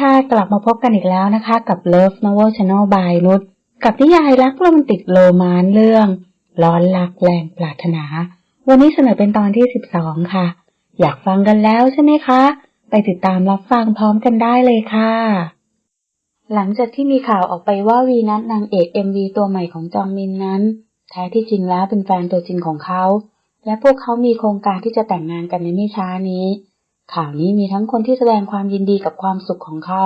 ค่ะ กลับมาพบกันอีกแล้วนะคะ กับ Love Novel Channel by นุชกับนิยายรักโรแมนติกโรมานเรื่อง ร้อนรักแรงปรารถนา วันนี้เสนอเป็นตอนที่ 12 ค่ะ อยากฟังกันแล้วใช่ไหมคะ ไปติดตามรับฟังพร้อมกันได้เลยค่ะ หลังจากที่มีข่าวออกไปว่าวีนัทนางเอก MV ตัวใหม่ของจองมินนั้น แท้ที่จริงแล้วเป็นแฟนตัวจริงของเขา และพวกเขามีโครงการที่จะแต่งงานกันในไม่ช้านี้ ข่าวนี้มีทั้งคนที่แสดงความยินดีกับความสุขของเขา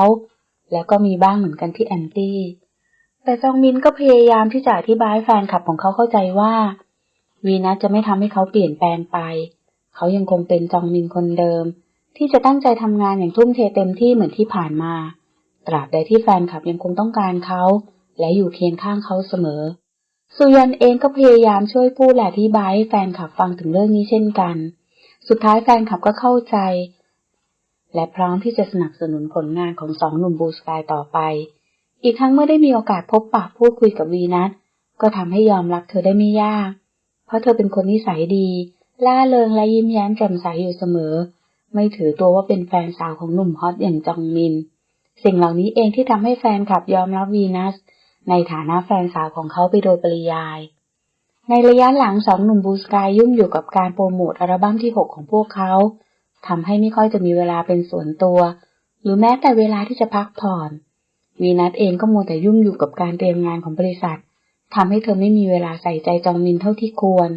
แล้วก็มีบ้างเหมือนกันที่แอนตี้ แต่จองมินก็พยายามที่จะอธิบายแฟนคลับของเขาเข้าใจว่า วีนัสจะไม่ทำให้เขาเปลี่ยนแปลงไป เขายังคงเป็นจองมินคนเดิม ที่จะตั้งใจทำงานอย่างทุ่มเทเต็มที่เหมือนที่ผ่านมา ตราบใดที่แฟนคลับยังคงต้องการเขา และอยู่เคียงข้างเขาเสมอ สุยันเองก็พยายามช่วยพูดและอธิบายให้แฟนคลับฟังถึงเรื่องนี้เช่นกัน สุดท้ายแฟนคลับก็เข้าใจ และพร้อมที่จะสนับสนุนผลงานของสองหนุ่มบูสกายต่อไป อีกทั้งเมื่อได้มีโอกาสพบปะพูดคุยกับวีนัสก็ทำให้ยอมรับเธอได้ไม่ยาก เพราะเธอเป็นคนนิสัยดี ล่าเริงและยิ้มแย้มแจ่มใสอยู่เสมอ ไม่ถือตัวว่าเป็นแฟนสาวของหนุ่มฮอตอย่างจองมิน สิ่งเหล่านี้เองที่ทำให้แฟนคลับยอมรับวีนัส ในฐานะแฟนสาวของเขาไปโดยปริยาย ในระยะหลังสองหนุ่มบูสกายยุ่งอยู่กับการโปรโมทอัลบั้มที่ 6 ของพวกเขาทำให้ไม่ค่อยจะมีเวลาเป็นส่วนตัว หรือแม้แต่เวลาที่จะพักผ่อน วีนัทเองก็มัวแต่ยุ่งอยู่กับการเตรียมงานของบริษัททำให้เธอไม่มีเวลาใส่ใจจองมินเท่าที่ควร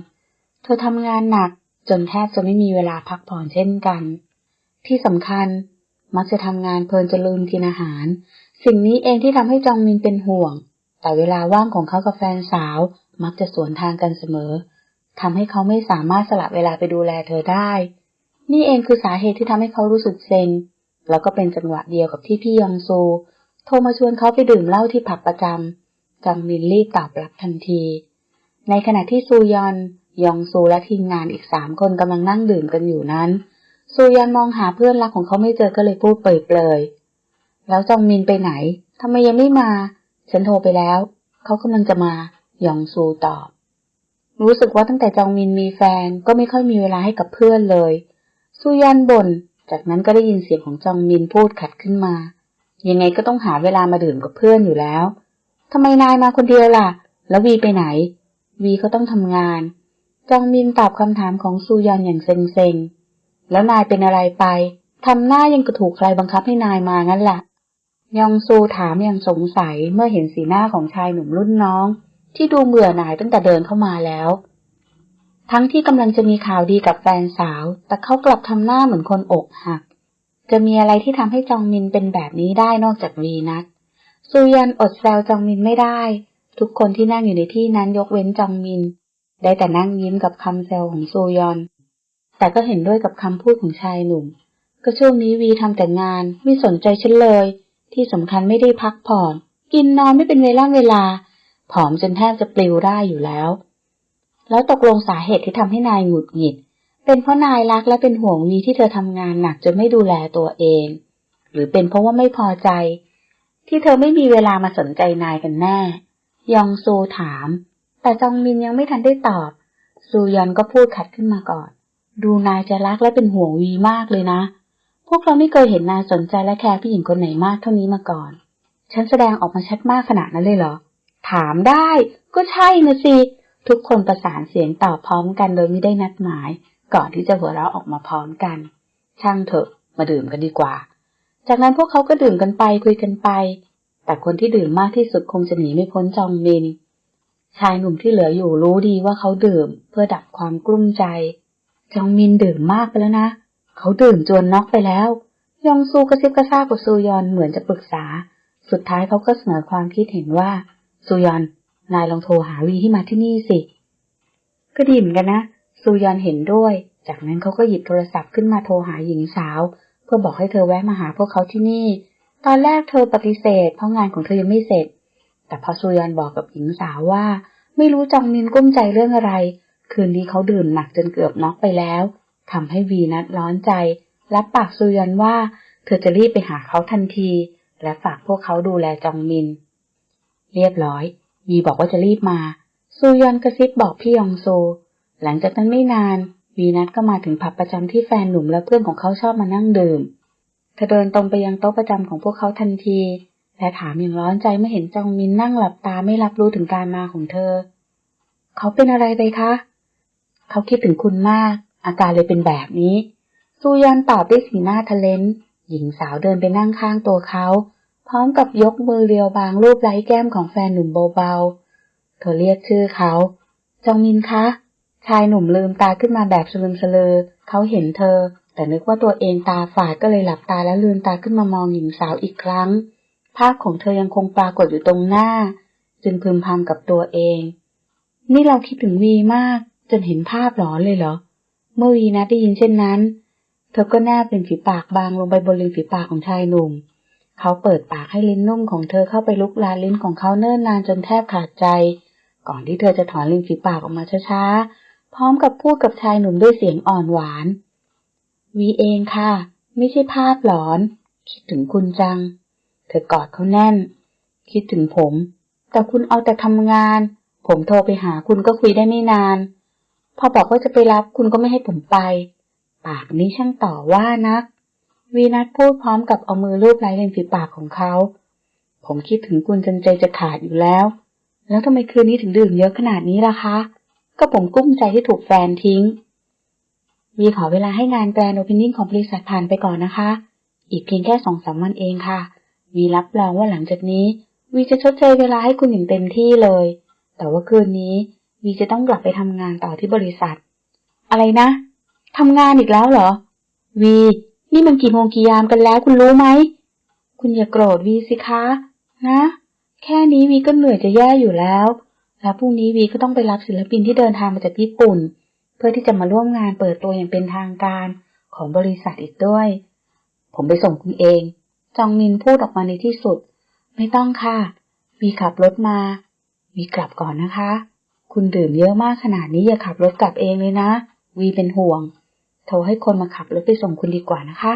เธอทำงานหนักจนแทบจะไม่มีเวลาพักผ่อนเช่นกัน ที่สำคัญมักจะทำงานเพลินจะลืมกินอาหาร สิ่งนี้เองที่ทำให้จองมินเป็นห่วง แต่เวลาว่างของเขากับแฟนสาว มักจะสวนทางกันเสมอทำให้เขาไม่สามารถสละเวลาไปดูแลเธอได้ นี่เองคือสาเหตุที่ทำให้เขารู้สึกเซ็ง แล้วก็เป็นจังหวะเดียวกับที่พี่ยองซู โทรมาชวนเขาไปดื่มเหล้าที่ผับประจำจองมินรีบตอบรับทันที ในขณะที่ซูยอน ยองซูและทีมงานอีกสามคนกำลังนั่งดื่มกันอยู่นั้น ซูยอนมองหาเพื่อนรักของเขาไม่เจอก็เลยพูดเปรยๆแล้วจองมินไปไหนทำไมยังไม่มา ฉันโทรไปแล้ว เขากำลังจะมา ยองซูตอบ รู้สึกว่าตั้งแต่จองมินมีแฟนก็ไม่ค่อยมีเวลาให้กับเพื่อนเลย ซูยอนบน่น จากนั้นก็ได้ยินเสียงของจองมินพูดขัดขึ้นมา ยังไงก็ต้องหาเวลามาดื่มกับเพื่อนอยู่แล้ว ทำไมนายมาคนเดียวล่ะ แล้ววีไปไหน วีก็ต้องทำงาน จองมินตอบคำถามของซูยอนอย่างเซ็งๆ แล้วนายเป็นอะไรไป ทำหน้ายังกระถูกใครบังคับให้นายมางั้นล่ะยองซูถามอย่างสงสัยเมื่อเห็นสีหน้าของชายหนุ่มรุ่นน้อง ที่ดูเบื่อหน่ายตั้งแต่เดินเข้ามาแล้ว ทั้งที่กำลังจะมีข่าวดีกับแฟนสาว แต่เขากลับทำหน้าเหมือนคนอกหัก จะมีอะไรที่ทำให้จองมินเป็นแบบนี้ได้นอกจากวีนัทซูยันอดแซวจองมินไม่ได้ ทุกคนที่นั่งอยู่ในที่นั้นยกเว้นจองมิน ได้แต่นั่งยิ้มกับคำแซวของซูยอน แต่ก็เห็นด้วยกับคำพูดของชายหนุ่ม ก็ช่วงนี้วีทำแต่งานไม่สนใจฉันเลย ที่สำคัญไม่ได้พักผ่อน กินนอนไม่เป็นเวลาเวลา ผอมจนแทบจะปลิวได้อยู่แล้ว แล้วตกลงสาเหตุที่ทำให้นายหงุดหงิด เป็นเพราะนายรักและเป็นห่วงวีที่เธอทำงานหนักจนไม่ดูแลตัวเอง หรือเป็นเพราะว่าไม่พอใจ ที่เธอไม่มีเวลามาสนใจนายกันแน่ ยองซูถาม แต่จองมินยังไม่ทันได้ตอบ ซูยอนก็พูดขัดขึ้นมาก่อน ดูนายจะรักและเป็นห่วงวีมากเลยนะ พวกเราไม่เคยเห็นนายสนใจและแคร์ผู้หญิงคนไหนมากเท่านี้มาก่อน ฉันแสดงออกมาชัดมากขนาดนั้นเลยเหรอ ถามได้ ก็ใช่นะสิ ทุกคนประสานเสียงตอบพร้อมกันโดยไม่ได้นัดหมาย ก่อนที่จะหัวเราะออกมาพร้อมกัน ช่างเถอะ มาดื่มกันดีกว่า จากนั้นพวกเขาก็ดื่มกันไปคุยกันไป แต่คนที่ดื่มมากที่สุดคงจะหนีไม่พ้นจองมิน ชายหนุ่มที่เหลืออยู่รู้ดีว่าเขาดื่มเพื่อดับความกลุ้มใจ จองมินดื่มมากไปแล้วนะ เขาดื่มจนน็อกไปแล้ว ยองซูกระซิบกระซาบกับซูยอนเหมือนจะปรึกษา สุดท้ายเขาก็เสนอความคิดเห็นว่า ซูยอน นายลองโทรหาวีที่มาที่นี่สิ ก็ดีเหมือนกันนะ ซูยอนเห็นด้วย จากนั้นเขาก็หยิบโทรศัพท์ขึ้นมาโทรหาหญิงสาว เพื่อบอกให้เธอแวะมาหาพวกเขาที่นี่ ตอนแรกเธอปฏิเสธ เพราะงานของเธอยังไม่เสร็จ แต่พอซูยอนบอกกับหญิงสาวว่า ไม่รู้จองมินกุ้มใจเรื่องอะไร คืนนี้เขาดื่มหนักจนเกือบน็อกไปแล้วทำให้วีนัทร้อนใจ รับปากซูยอนว่า เธอจะรีบไปหาเขาทันที และฝากพวกเขาดูแลจองมิน เรียบร้อย วีบอกว่าจะรีบมา ซูยอนกระซิบบอกพี่ยองโซ หลังจากนั้นไม่นาน วีนัทก็มาถึงผับประจำที่แฟนหนุ่มและเพื่อนของเขาชอบมานั่งดื่มเธอเดินตรงไปยังโต๊ะประจำของพวกเขาทันที และถามอย่างร้อนใจเมื่อเห็นจองมินนั่งหลับตาไม่รับรู้ถึงการมาของเธอ เขาเป็นอะไรไปคะ เขาคิดถึงคุณมาก อาการเลยเป็นแบบนี้ ซูยอนตอบด้วยสีหน้าทะเลนหญิงสาวเดินไปนั่งข้างตัวเขา พร้อมกับยกมือเรียวบางรูปไร้แก้มของแฟนหนุ่มเบาๆ เธอเรียกชื่อเขา จองมินคะ ชายหนุ่มลืมตาขึ้นมาแบบสลึมสลือ เขาเห็นเธอ แต่นึกว่าตัวเองตาฝาดก็เลยหลับตาแล้วลืมตาขึ้นมามองหญิงสาวอีกครั้ง ภาพของเธอยังคงปรากฏอยู่ตรงหน้า จึงพึมพำกับตัวเอง นี่เราคิดถึงวีมาก จนเห็นภาพหลอนเลยเหรอ เมื่อวีนะได้ยินเช่นนั้น เธอก็แนบเป็นฝีปากบางลงไปบนริมฝีปากของชายหนุ่ม เขาเปิดปากให้ลิ้นนุ่มของเธอเข้าไปลุกลานลิ้นของเขาเนิ่นนานจนแทบขาดใจ ก่อนที่เธอจะถอนริมฝีปากออกมาช้าๆ พร้อมกับพูดกับชายหนุ่มด้วยเสียงอ่อนหวาน วีเองค่ะ ไม่ใช่ภาพหลอน คิดถึงคุณจัง เธอกอดเขาแน่น คิดถึงผม แต่คุณเอาแต่ทำงาน ผมโทรไปหาคุณก็คุยได้ไม่นาน พอบอกว่าจะไปรับคุณก็ไม่ให้ผมไป ปากนี้ช่างต่อว่านัก วีนัทพูดพร้อมกับเอามือลูบไล้ริมฝีปากของเขา ผมคิดถึงคุณจนใจจะขาดอยู่แล้ว แล้วทำไมคืนนี้ถึงดื่มเยอะขนาดนี้ล่ะคะ ก็ผมกุ้มใจที่ถูกแฟนทิ้ง วีขอเวลาให้งานแกรนโอเพนนิ่งของบริษัทผ่านไปก่อนนะคะ อีกเพียงแค่สองสามวันเองค่ะ วีรับรองว่าหลังจากนี้ วีจะชดเชยเวลาให้คุณอย่างเต็มที่เลย แต่ว่าคืนนี้ วีจะต้องกลับไปทำงานต่อที่บริษัท อะไรนะทำงานอีกแล้วเหรอ วี นี่มันกี่โมงกี่ยามกันแล้วคุณรู้ไหม คุณอย่าโกรธวีสิคะ นะ แค่นี้วีก็เหนื่อยจะแย่อยู่แล้ว แล้วพรุ่งนี้วีก็ต้องไปรับศิลปินที่เดินทางมาจากญี่ปุ่น เพื่อที่จะมาร่วมงานเปิดตัวอย่างเป็นทางการของบริษัทอีกด้วย ผมไปส่งคุณเอง จองมินพูดออกมาในที่สุด ไม่ต้องค่ะ วีขับรถมา วีกลับก่อนนะคะ คุณดื่มเยอะมากขนาดนี้อย่าขับรถกลับเองเลยนะ วีเป็นห่วง โทรให้คนมาขับรถไปส่งคุณดีกว่านะคะ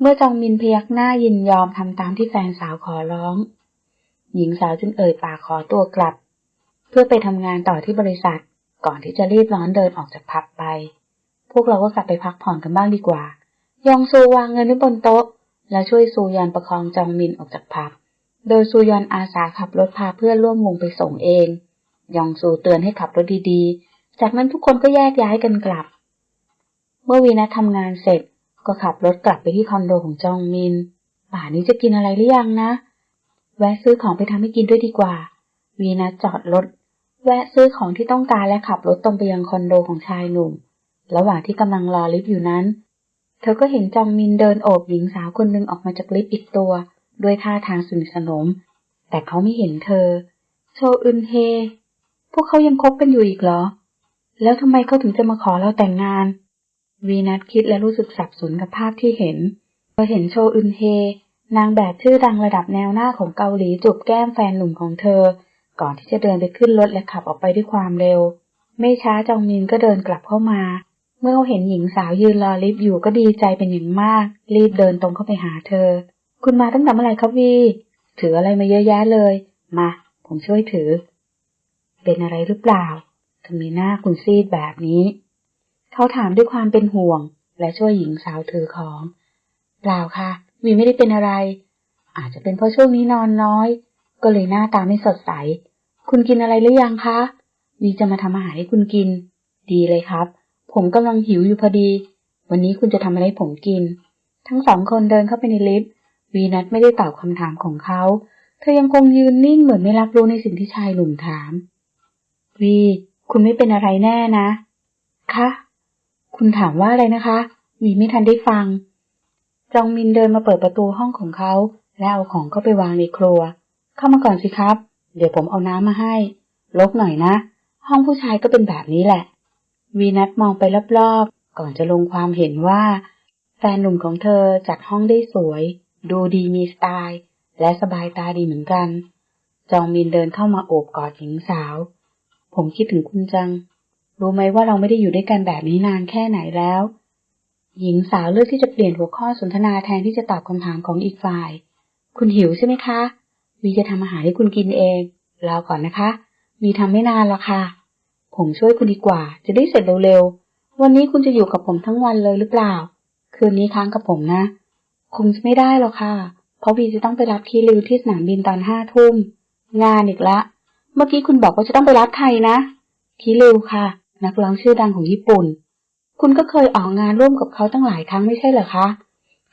เมื่อจองมินพยักหน้ายินยอมทำตามที่แฟนสาวขอร้อง หญิงสาวจึงเอ่ยปากขอตัวกลับ เพื่อไปทำงานต่อที่บริษัท ก่อนที่จะรีบร้อนเดินออกจากผับไป พวกเราก็กลับไปพักผ่อนกันบ้างดีกว่า ยองซูวางเงินไว้บนโต๊ะ แล้วช่วยซูยอนประคองจองมินออกจากผับ โดยซูยอนอาสาขับรถพาเพื่อนร่วมวงไปส่งเอง ยองซูเตือนให้ขับรถดีๆ จากนั้นทุกคนก็แยกย้ายกันกลับ เมื่อวีนัททำงานเสร็จก็ขับรถกลับไปที่คอนโดของจองมิน ป่านนี้จะกินอะไรหรือยังนะ แวะซื้อของไปทำให้กินด้วยดีกว่า วีนัทจอดรถ แวะซื้อของที่ต้องการและขับรถตรงไปยังคอนโดของชายหนุ่ม ระหว่างที่กำลังรอลิฟต์อยู่นั้น เธอก็เห็นจองมินเดินโอบหญิงสาวคนหนึ่งออกมาจากลิฟต์อีกตัวด้วยท่าทางสนิทสนม แต่เขาไม่เห็นเธอ โชอึนเฮ พวกเขายังคบกันอยู่อีกเหรอ แล้วทำไมเขาถึงจะมาขอเราแต่งงาน วีนัทคิดและรู้สึกสับสนกับภาพที่เห็นเธอเห็นโชอึนเฮ นางแบบชื่อดังระดับแนวหน้าของเกาหลีจูบแก้มแฟนหนุ่มของเธอ ก่อนที่จะเดินไปขึ้นรถและขับออกไปด้วยความเร็ว ไม่ช้าจองมินก็เดินกลับเข้ามา เมื่อเขาเห็นหญิงสาวยืนรอลิฟต์อยู่ก็ดีใจเป็นอย่างมาก รีบเดินตรงเข้าไปหาเธอ คุณมาตั้งแต่เมื่อไหร่ครับวี ถืออะไรมาเยอะแยะเลย มา ผมช่วยถือ เป็นอะไรหรือเปล่าทำไมหน้าคุณซีดแบบนี้ เขาถามด้วยความเป็นห่วง และช่วยหญิงสาวถือของ เปล่าค่ะวีไม่ได้เป็นอะไร อาจจะเป็นเพราะช่วงนี้นอนน้อย ก็เลยหน้าตาไม่สดใส คุณกินอะไรหรือยังคะวีจะมาทำอาหารให้คุณกิน ดีเลยครับ ผมกำลังหิวอยู่พอดี วันนี้คุณจะทำอะไรผมกิน ทั้งสองคนเดินเข้าไปในลิฟต์วีนัทไม่ได้ตอบคำถามของเขา เธอยังคงยืนนิ่งเหมือนไม่รับรู้ในสิ่งที่ชายหนุ่มถาม วี คุณไม่เป็นอะไรแน่นะ คะ คุณถามว่าอะไรนะคะ วีไม่ทันได้ฟัง จองมินเดินมาเปิดประตูห้องของเขา แล้วเอาของเข้าไปวางในครัว เข้ามาก่อนสิครับ เดี๋ยวผมเอาน้ำมาให้ ลบหน่อยนะ ห้องผู้ชายก็เป็นแบบนี้แหละ วีนัทมองไปรอบๆ ก่อนจะลงความเห็นว่า แฟนหนุ่มของเธอจัดห้องได้สวย ดูดีมีสไตล์ และสบายตาดีเหมือนกัน จองมินเดินเข้ามาโอบกอดหญิงสาว ผมคิดถึงคุณจัง รู้ไหมว่าเราไม่ได้อยู่ด้วยกันแบบนี้นานแค่ไหนแล้ว หญิงสาวเลือกที่จะเปลี่ยนหัวข้อสนทนาแทนที่จะตอบคำถามของอีกฝ่าย คุณหิวใช่ไหมคะ วีจะทำอาหารให้คุณกินเองรอก่อนนะคะวีทำไม่นานหรอกค่ะ ผมช่วยคุณดีกว่า จะได้เสร็จเร็วๆ วันนี้คุณจะอยู่กับผมทั้งวันเลยหรือเปล่า คืนนี้ค้างกับผมนะ คงจะไม่ได้หรอกค่ะ เพราะวีจะต้องไปรับคีริวที่สนามบินตอนห้าทุ่ม งานอีกละ เมื่อกี้คุณบอกว่าจะต้องไปรับใครนะคีริวค่ะ นักร้องชื่อดังของญี่ปุ่น คุณก็เคยออกงานร่วมกับเขาตั้งหลายครั้งไม่ใช่เหรอคะ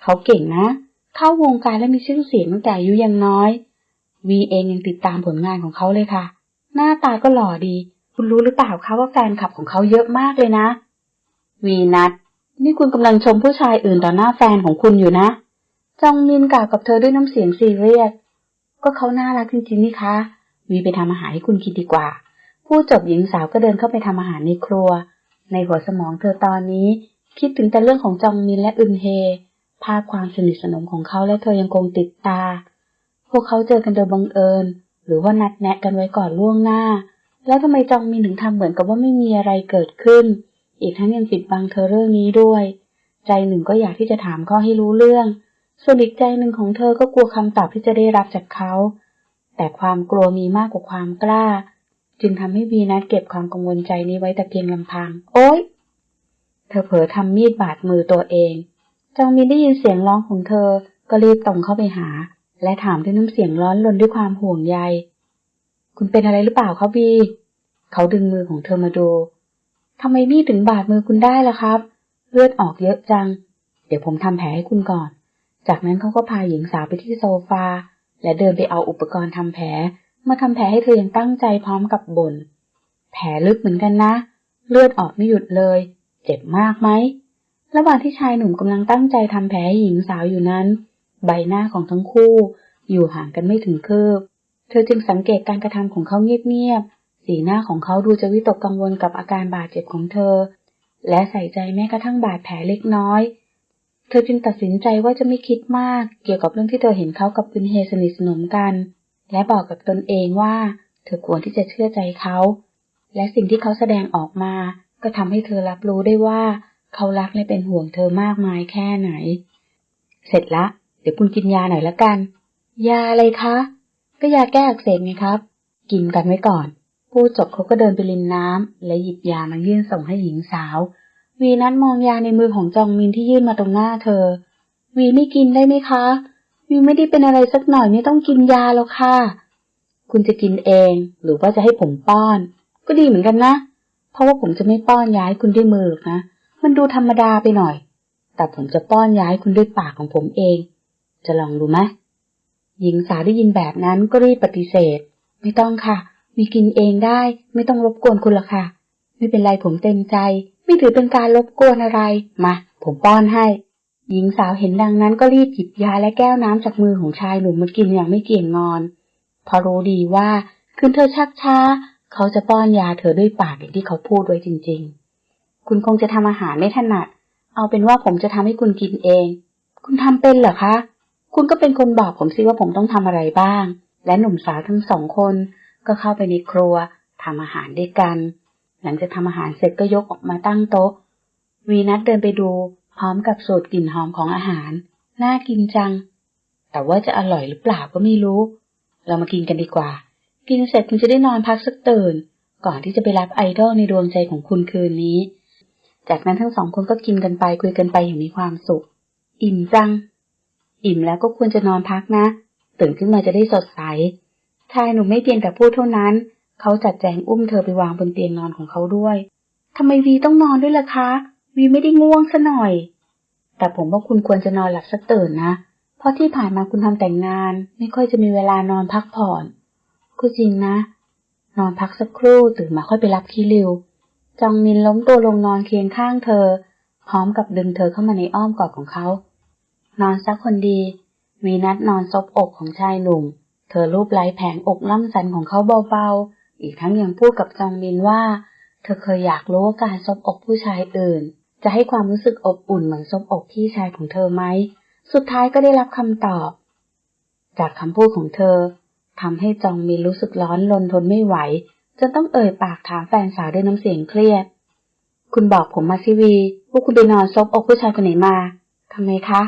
เขาเก่งนะ เข้าวงการและมีชื่อเสียงตั้งแต่อายุยังน้อย วีเองยังติดตามผลงานของเขาเลยค่ะ หน้าตาก็หล่อดี คุณรู้หรือเปล่าคะว่าแฟนคลับของเขาเยอะมากเลยนะ วีนัทนี่คุณกำลังชมผู้ชายอื่นต่อหน้าแฟนของคุณอยู่นะ จองมินกล่าวกับเธอด้วยน้ำเสียงซีเรียส ก็เขาน่ารักจริงๆนี่คะ วีไปทำอาหารให้คุณกินดีกว่า ผู้จบหญิงสาวก็เดินเข้าไปทำอาหารในครัว ในหัวสมองเธอตอนนี้ คิดถึงแต่เรื่องของจองมินและอึนเฮ ภาพความสนิทสนมของเขาและเธอยังคงติดตา พวกเขาเจอกันโดยบังเอิญ หรือว่านัดแนะกันไว้ก่อนล่วงหน้า แล้วทำไมจองมินถึงทำเหมือนกับว่าไม่มีอะไรเกิดขึ้น อีกทั้งยังปิดบังเธอเรื่องนี้ด้วย ใจหนึ่งก็อยากที่จะถามเขาให้รู้เรื่อง ส่วนอีกใจหนึ่งของเธอก็กลัวคำตอบที่จะได้รับจากเขา แต่ความกลัวมีมากกว่าความกล้า จึงทำให้วีนัทเก็บความกังวลใจนี้ไว้แต่เพียงลำพัง โอ๊ย เธอเผลอทำมีดบาดมือตัวเอง จองมินได้ยินเสียงร้องของเธอ ก็รีบตรงเข้าไปหา และถามด้วยน้ำเสียงร้อนรนด้วยความห่วงใย คุณเป็นอะไรหรือเปล่าคะบี เขาดึงมือของเธอมาดูทำไมมีดถึงบาดมือคุณได้ล่ะครับ เลือดออกเยอะจัง เดี๋ยวผมทำแผลให้คุณก่อน จากนั้นเขาก็พาหญิงสาวไปที่โซฟา และเดินไปเอาอุปกรณ์ทำแผล มาทำแผลให้เธออย่างตั้งใจพร้อมกับบ่นแผลลึกเหมือนกันนะ เลือดออกไม่หยุดเลย เจ็บมากไหมระหว่างที่ชายหนุ่มกำลังตั้งใจทำแผลให้หญิงสาวอยู่นั้น ใบหน้าของทั้งคู่อยู่ห่างกันไม่ถึงคืบ เธอจึงสังเกตการกระทำของเขาเงียบๆ สีหน้าของเขาดูจะวิตกกังวลกับอาการบาดเจ็บของเธอ และใส่ใจแม้กระทั่งบาดแผลเล็กน้อย เธอจึงตัดสินใจว่าจะไม่คิดมากเกี่ยวกับเรื่องที่เธอเห็นเขากับวินเฮสนิทสนมกัน และบอกกับตนเองว่า เธอควรที่จะเชื่อใจเขา และสิ่งที่เขาแสดงออกมา ก็ทำให้เธอรับรู้ได้ว่า เขารักและเป็นห่วงเธอมากมายแค่ไหน เสร็จละ เดี๋ยวคุณกินยาหน่อยละกัน ยาอะไรคะ ก็ยาแก้อักเสบไงครับ กินกันไว้ก่อน พูดจบเขาก็เดินไปริมน้ำและหยิบยามายื่นส่งให้หญิงสาววีนั้นมองยาในมือของจองมินที่ยื่นมาตรงหน้าเธอ วีไม่กินได้ไหมคะ วีไม่ได้เป็นอะไรสักหน่อยไม่ต้องกินยาแล้วค่ะ คุณจะกินเองหรือว่าจะให้ผมป้อน ก็ดีเหมือนกันนะ เพราะว่าผมจะไม่ป้อนยาให้คุณด้วยมือหรอกนะ มันดูธรรมดาไปหน่อย แต่ผมจะป้อนยาให้คุณด้วยปากของผมเอง จะลองดูไหมหญิงสาวได้ยินแบบนั้นก็รีบปฏิเสธ ไม่ต้องค่ะ มีกินเองได้ ไม่ต้องรบกวนคุณละค่ะ ไม่เป็นไรผมเต็มใจ ไม่ถือเป็นการรบกวนอะไร มา ผมป้อนให้ หญิงสาวเห็นดังนั้นก็รีบหยิบยาและแก้วน้ำจากมือของชายหนุ่มมากินอย่างไม่เกี่ยงงอนเพราะรู้ดีว่าคืนเธอชักช้า เขาจะป้อนยาเธอด้วยปากอย่างที่เขาพูดไว้จริง ๆ คุณคงจะทำอาหารไม่ถนัด เอาเป็นว่าผมจะทำให้คุณกินเอง คุณทำเป็นเหรอคะ คุณก็เป็นคนบอกผมสิว่าผมต้องทำอะไรบ้าง และหนุ่มสาวทั้งสองคนก็เข้าไปในครัวทำอาหารด้วยกัน หลังจากทำอาหารเสร็จก็ยกออกมาตั้งโต๊ะ วีนัทเดินไปดู พร้อมกับสูตรกลิ่นหอมของอาหาร น่ากินจัง แต่ว่าจะอร่อยหรือเปล่าก็ไม่รู้ เรามากินกันดีกว่า กินเสร็จคุณจะได้นอนพักสักตื่น ก่อนที่จะไปรับไอดอลในดวงใจของคุณคืนนี้ จากนั้นทั้งสองคนก็กินกันไปคุยกันไปอย่างมีความสุข อิ่มจัง อิ่มแล้วก็ควรจะนอนพักนะ ตื่นขึ้นมาจะได้สดใส ชายหนุ่มไม่เพียงแต่พูดเท่านั้น เขาจัดแจงอุ้มเธอไปวางบนเตียงนอนของเขาด้วยทำไมวีต้องนอนด้วยล่ะคะ วีไม่ได้ง่วงซะหน่อย แต่ผมว่าคุณควรจะนอนหลับสักตื่นนะ เพราะที่ผ่านมาคุณทำแต่งงาน ไม่ค่อยจะมีเวลานอนพักผ่อนก็จริงนะ นอนพักสักครู่ตื่นมาค่อยไปรับคีริว จองมินล้มตัวลงนอนเคียงข้างเธอ พร้อมกับดึงเธอเข้ามาในอ้อมกอดของเขา นอนซักคนดีวีนัทนอนซบอกของชายหนุ่ม เธอรูปไล้แผงอกล่ำสันของเขาเบาๆ อีกทั้งยังพูดกับจองมินว่า เธอเคยอยากรู้ว่าการซบอกผู้ชายอื่น จะให้ความรู้สึกอบอุ่นเหมือนซบอกพี่ชายของเธอไหม สุดท้ายก็ได้รับคำตอบ จากคำพูดของเธอทำให้จองมินรู้สึกร้อนรนทนไม่ไหวจนต้องเอ่ยปากถามแฟนสาวด้วยน้ำเสียงเครียด คุณบอกผมมาสิวี ว่าคุณไปนอนซบอกผู้ชายคนไหนมาทำไมคะ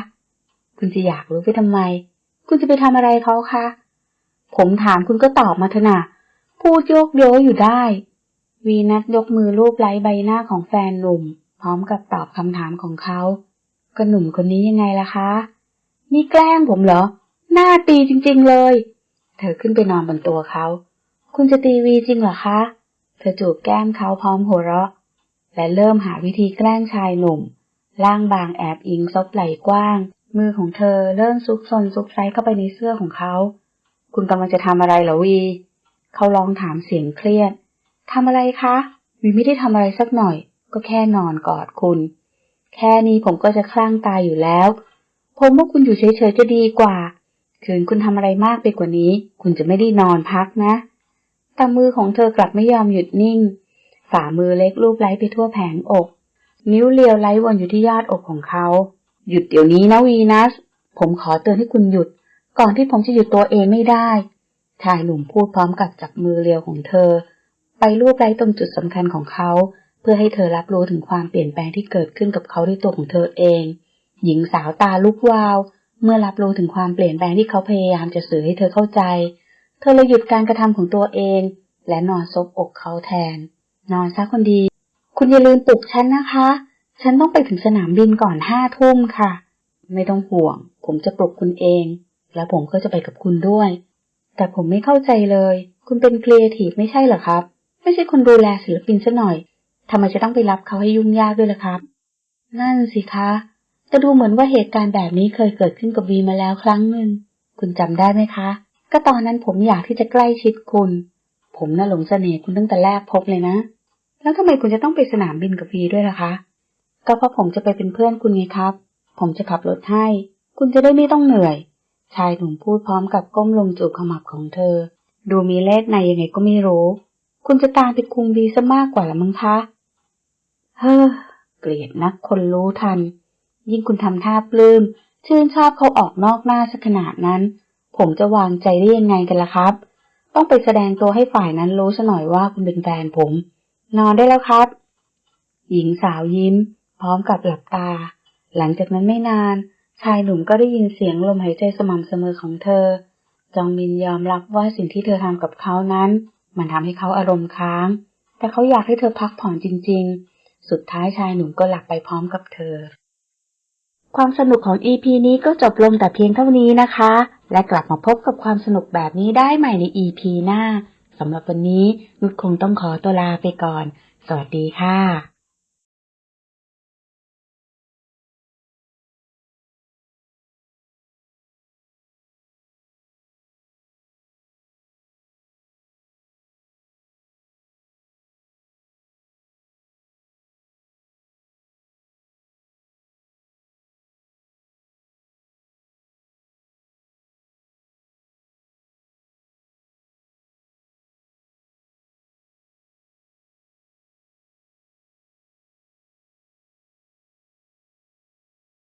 คุณจะอยากรู้ไปทำไม คุณจะไปทำอะไรเขาคะ ผมถามคุณก็ตอบมาเถอะนะพูดโยกโยอยู่ได้ วีนัทยกมือลูบไล้ใบหน้าของแฟนหนุ่ม พร้อมกับตอบคำถามของเขาก็หนุ่มคนนี้ยังไงล่ะคะ นี่แกล้งผมเหรอ หน้าตีจริง ๆเลย เธอขึ้นไปนอนบนตัวเขา คุณจะตีวีจริงเหรอคะ เธอจูบแก้มเขาพร้อมหัวเราะ และเริ่มหาวิธีแกล้งชายหนุ่ม ร่างบางแอบอิงซบไหล่กว้าง มือของเธอเริ่มซุกซนซุกไซเข้าไปในเสื้อของเขา คุณกำลังจะทำอะไรเหรอวี เขาลองถามเสียงเครียดทำอะไรคะ วีไม่ได้ทำอะไรสักหน่อย ก็แค่นอนกอดคุณ แค่นี้ผมก็จะคลั่งตายอยู่แล้ว ผมว่าคุณอยู่เฉยๆจะดีกว่า คืนคุณทำอะไรมากไปกว่านี้ คุณจะไม่ได้นอนพักนะ แต่มือของเธอกลับไม่ยอมหยุดนิ่ง ฝ่ามือเล็กลูบไล้ไปทั่วแผงอก นิ้วเลียวไล้วนอยู่ที่ยอดอกของเขา หยุดเดี๋ยวนี้นะวีนัส ผมขอเตือนให้คุณหยุด ก่อนที่ผมจะหยุดตัวเองไม่ได้ชายหนุ่มพูดพร้อมกับจับมือเลียวของเธอ ไปลูบไล้ตรงจุดสำคัญของเขา เพื่อให้เธอรับรู้ถึงความเปลี่ยนแปลงที่เกิดขึ้นกับเขาด้วยตัวของเธอเอง หญิงสาวตาลุกวาว เมื่อรับรู้ถึงความเปลี่ยนแปลงที่เขาพยายามจะสื่อให้เธอเข้าใจ เธอเลยหยุดการกระทำของตัวเอง และนอนซบอกเขาแทน นอนซะคนดี คุณอย่าลืมปลุกฉันนะคะ ฉันต้องไปถึงสนามบินก่อนห้าทุ่มค่ะ ไม่ต้องห่วง ผมจะปลุกคุณเอง แล้วผมก็จะไปกับคุณด้วย แต่ผมไม่เข้าใจเลย คุณเป็นครีเอทีฟไม่ใช่เหรอครับ ไม่ใช่คนดูแลศิลปินซะหน่อย ทำไมจะต้องไปรับเขาให้ยุ่งยากด้วยล่ะครับ นั่นสิคะแต่ดูเหมือนว่าเหตุการณ์แบบนี้เคยเกิดขึ้นกับวีมาแล้วครั้งหนึ่ง คุณจำได้ไหมคะ ก็ตอนนั้นผมอยากที่จะใกล้ชิดคุณ ผมน่าหลงเสน่ห์คุณตั้งแต่แรกพบเลยนะ แล้วทำไมคุณจะต้องไปสนามบินกับวีด้วยล่ะคะ ก็เพราะผมจะไปเป็นเพื่อนคุณไงครับ ผมจะขับรถให้ คุณจะได้ไม่ต้องเหนื่อย ชายหนุ่มพูดพร้อมกับก้มลงจูบขมับของเธอ ดูมีเลสในยังไงก็ไม่รู้ คุณจะตามไปคุมวีซะมากกว่าละมั้งคะ เฮ้อเกลียดนักคนรู้ทัน ยิ่งคุณทำท่าปลื้ม ชื่นชอบเขาออกนอกหน้าสักขนาดนั้น ผมจะวางใจได้ยังไงกันล่ะครับ ต้องไปแสดงตัวให้ฝ่ายนั้นรู้ซะหน่อยว่าคุณเป็นแฟนผม นอนได้แล้วครับ หญิงสาวยิ้ม พร้อมกับหลับตา หลังจากนั้นไม่นาน ชายหนุ่มก็ได้ยินเสียงลมหายใจสม่ำเสมอของเธอ จองมินยอมรับว่าสิ่งที่เธอทำกับเขานั้น มันทำให้เขาอารมณ์ค้าง แต่เขาอยากให้เธอพักผ่อนจริง ๆ สุดท้ายชายหนุ่มก็หลับไปพร้อมกับเธอ ความสนุกของ EP นี้ก็จบลงแต่เพียงเท่านี้นะคะ และกลับมาพบกับความสนุกแบบนี้ได้ใหม่ใน EP หน้าสำหรับวันนี้นุชคงต้องขอตัวลาไปก่อน สวัสดีค่ะ